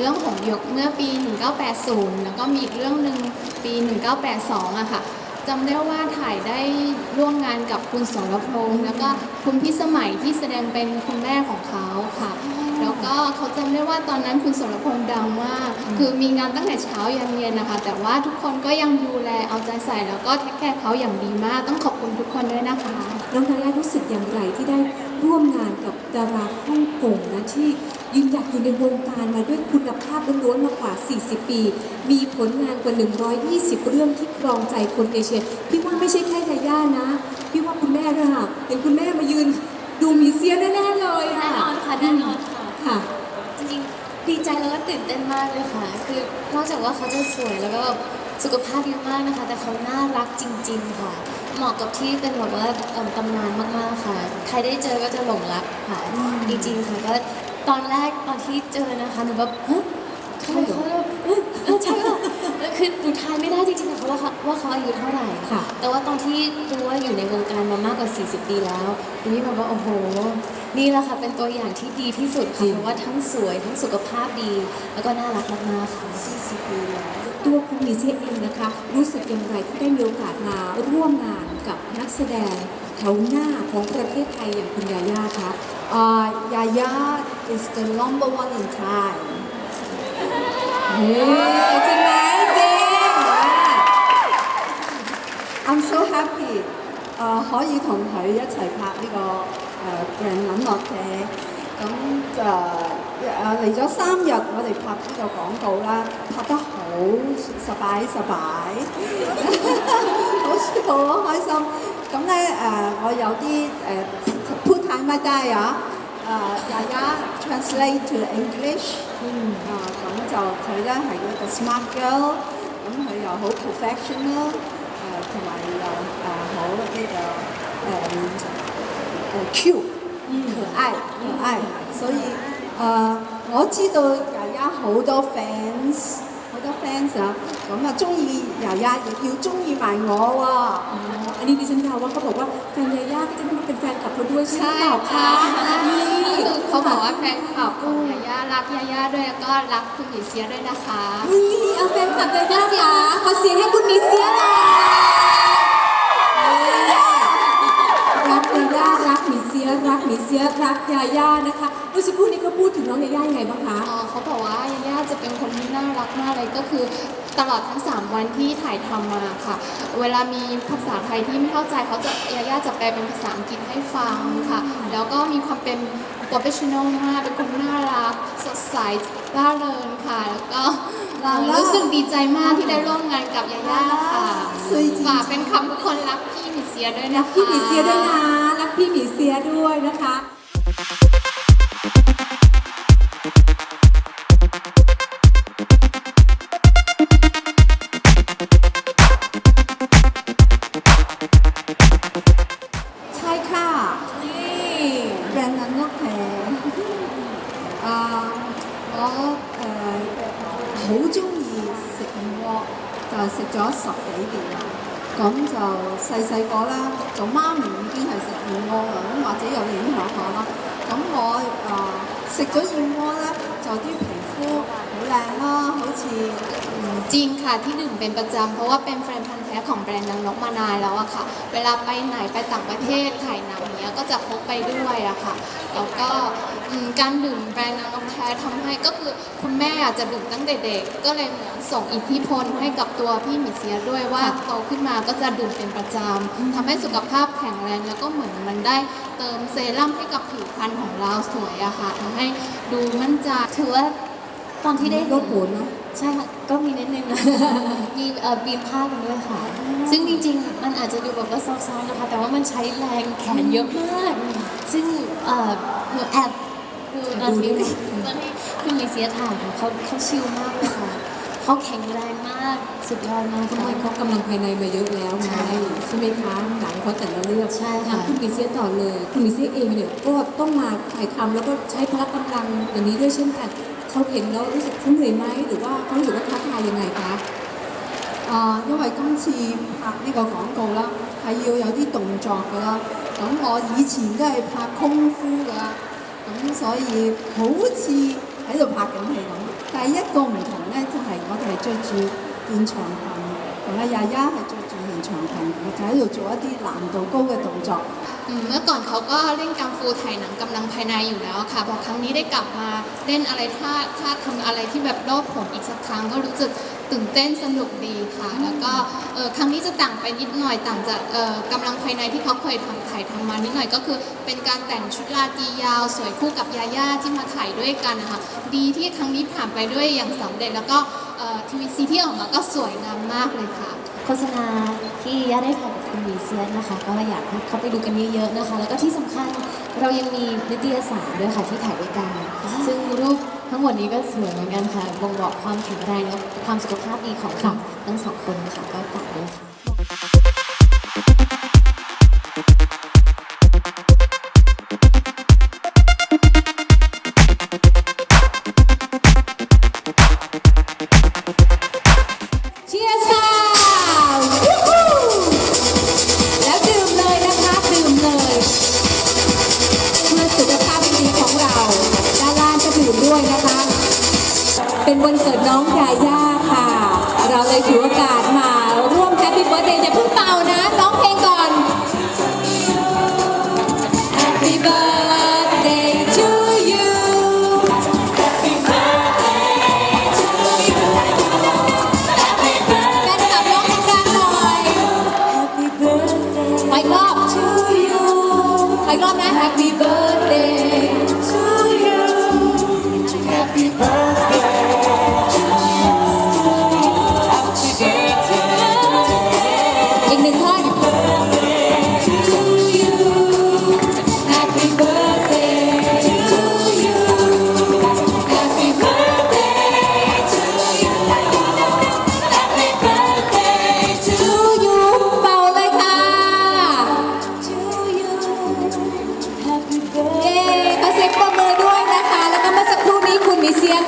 เรื่องหงหยกเมื่อปี 1980 แล้วก็มีอีกเรื่องหนึ่งปี 1982อะค่ะจำได้ว่าถ่ายได้ร่วมงานกับคุณสรพงษ์แล้วก็คุณพิสมัยที่แสดงเป็นคุณแม่ของเขาค่ะ แล้วก็เขาจำได้ว่าตอนนั้นคุณสรพงษ์ดังมาก คือมีงานตั้งแต่เช้ายันเย็นนะคะ แต่ว่าทุกคนก็ยังดูแลเอาใจใส่ แล้วก็แท็กแคร์เขาอย่างดีมาก ต้องขอบคุณทุกคนด้วยนะคะ น้องทายารู้สึกอย่างไรที่ได้ร่วมงานกับดาราฮ่องกงนะที่ยืนหยัดอยู่ในวงการมาด้วยคุณภาพล้วนๆมากว่า 40 ปี มีผลงานกว่า 120 เรื่องที่ครองใจคนเอเชีย พี่ว่าไม่ใช่แค่ยาย่านะ พี่ว่าคุณแม่ด้วยค่ะเห็นคุณแม่มายืนดูมีเซียแน่ๆเลยแน่ค่ะนอนค่ะแน่นอนค่ะค่ะ จริงๆดีใจแล้วก็ตื่นเต้นมากเลยค่ะ คือนอกจากว่าเขาจะสวยแล้วก็สุขภาพดีมากนะคะ แต่เขาน่ารักจริง ๆ ค่ะ เหมาะกับที่เป็นแบบว่าเอิ่มตำนานมากๆค่ะ ใครได้เจอก็จะหลงรักค่ะ จริงๆค่ะก็ตอนแรกตอนที่เจอนะคะหนูแบบฮะทำไมเขาแบบเอ้ยเอ้ยใช่ป่ะแล้วคือหนูทายไม่ได้จริงๆค่ะว่าเขาว่าเขาอายุเท่าไหร่ ค่ะ แต่ว่าตอนที่รู้ว่าอยู่ในวงการมามากกว่า 40 ปีแล้วนี่แบบว่าโอ้โห นี่แหละค่ะเป็นตัวอย่างที่ดีที่สุดจริค่ะงเพราะว่าทั้งสวยทั้งสุขภาพดี แล้วก็น่ารักมากๆค่ะ 40 ปีแล้วตัวคุณมีเซียเองนะคะ รู้สึกอย่างไรที่ได้มีโอกาสมาร่วมงานกับนักแสดงแถวหน้าของประเทศไทยอย่างคุณยาย่าคะ uh, Yaya is the number one in Thai เฮ้จริงไหมจริง I'm so happy 诶、可以同佢一齐拍呢、个诶人撚落嘅，咁就诶嚟咗三日，我哋拍呢个广告啦，拍得好十摆十摆， 好舒服好開心。咁咧誒，我有啲誒 put time my day 啊，誒大家 translate to English，啊咁就佢咧係一個 smart girl，咁佢又好 professional。誒同埋又誒好呢、個誒誒 Q 可愛可愛，所以誒、我知道雅雅好多 fans 好 多 fans 啊，咁啊中意雅雅亦要中意埋我喎、อ๋ออันนี้ดิฉันเดาว่าเขาบอกว่าแฟนยาย่าก็จะต้องเป็นแฟนคลับเขาด้วยใช่ไหมเปล่าคะนี่ คือเขาบอกว่าแฟนคลับของยาย่ารักยาย่าด้วยแล้วก็รักคุณหมีเซียด้วยนะคะ นี่เอาแฟนคลับยาย่าค่ะขอเสียงให้คุณมีเซียหน่อย มีเซียรักยาย่านะคะเมื่อสักครู่นี้ก็พูดถึงน้องยาย่ายังไงบ้างคะอ๋อเขาบอกว่ายาย่าจะเป็นคนที่น่ารักมากเลยก็คือตลอดทั้ง 3 วันที่ถ่ายทำมาค่ะ เวลามีภาษาไทยที่ไม่เข้าใจเขาจะยาย่าจะแปลเป็นภาษาอังกฤษให้ฟังค่ะ แล้วก็มีความเป็น professional มากเป็นคนน่ารักสดใส ร่าเริงค่ะ แล้วก็เอ่อรู้สึกดีใจมากที่ได้ร่วมงานกับยาย่าค่ะฝากเป็นคำทุกคนรักพี่หมิเซียด้วยรันะกคะ พี่หมีเซียด้วยนะ รักพี่หมีเซียด้วยนะคะ 咁就細細個啦，做媽咪已經係食燕窩啦，咁或者有影響我啦。咁我誒食咗燕窩咧，就啲皮膚 ร้านก็โฮชีอืจริงค่ะที่ดื่มเป็นประจำเพราะว่าเป็นแฟนพันธ์แท้ของแบรนด์นางนกมานานแล้วอะค่ะ เวลาไปไหนไปต่างประเทศถ่ายหนังเนี้ยก็จะพกไปด้วยอะค่ะแล้วก็การดื่มแบรนด์นางนกแท้ทำให้ก็คือคุณแม่อาจจะดื่มตั้งแต่เด็ก ก็เลยเหมือนส่งอิทธิพลให้กับตัวพี่มิเซียด้วยว่าโตขึ้นมาก็จะดื่มเป็นประจำทำให้สุขภาพแข็งแรงแล้วก็เหมือนมันได้เติมเซรั่มให้กับผิวพรรณของเราสวยอะค่ะทำให้ดูมั่นใจถือว่า ตอนที่ได้ลเห็ดนผลเนาะใช่ค่ะก็มีนิดนึงมีเอ่อปีนผ้ากันด้วยค่ะ ซึ่งจริงๆ มันอาจจะดูแบบว่าซอฟๆนะคะ แต่ว่ามันใช้แรงแขนเยอะมาก ซึ่งเอ่อหนูแอบดูตอนที่ตอนที่คุณมิเซียถ่ายค่ะเขาเขาชิลมากเลยค่ะ เขาแข็งแรงมาก สุดยอดมากทำไมค่ะเขากำลังภายในมาเยอะแล้วไงใช่ใช่ไหมคะหนังเขาแต่ละเรื่องใช่ค่ะถามคุณมิเซียต่อเลย คุณมิเซียเองเนี่ยก็ต้องมาถ่ายทำแล้วก็ใช้พละกำลังอย่างนี้ด้วยเช่นกัน เขาเห็นแล้วรู้สึกเขาเหนื่อยไหมหรือว่าเขารู้สึกว่าท้าทายยังไงคะ 啊，因為今次拍呢個廣告啦，係要有啲動作㗎啦。咁我以前都係拍功夫㗎，咁所以好似喺度拍緊戲咁。但係一個唔同咧，就係、我哋係着住現場裙，同阿丫丫係着 住现场裙，我就喺度做一啲难度高嘅动作。 อืมเมื่อก่อนเขาก็เล่นกังฟูถ่ายหนังกำลังภายในอยู่แล้วค่ะพอครั้งนี้ได้กลับมาเล่นอะไรท่าท่าทำอะไรที่แบบโลดโผนอีกสักครั้งก็รู้สึกตื่นเต้นสนุกดีค่ะ แล้วก็เอ่อครั้งนี้จะต่างไปนิดหน่อยต่างจากเอ่อกำลังภายในที่เขาเคยทำถ่ายทำมานิดหน่อยก็คือ เป็นการแต่งชุดราตรียาวสวยคู่กับยาย่าที่มาถ่ายด้วยกันนะคะดีที่ครั้งนี้ผ่านไปด้วยอย่างสำเร็จแล้วก็ทีวีซีที่ออกมาก็สวยงามมากเลยค่ะ โ ฆษณาที่ย่าได้ถ่ายกับคุณมิเซียนะคะ ก็อยากให้เขาไปดูกันเยอะๆนะคะ แล้วก็ที่สำคัญเรายังมีนิตยสารด้วยค่ะที่ถ่ายด้วยกัน ซึ่งรูปทั้งหมดนี้ก็สวยเหมือนกันค่ะบ่งบอกความแข็งแรงและความสุขภาพดีของทั้งสองคนค่ะก็ฝากด้วยค่ะ อีกรอบนะ Happy birthday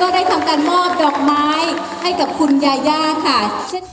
ก็ได้ทำการมอบดอกไม้ให้กับคุณยาย่าค่ะเช่น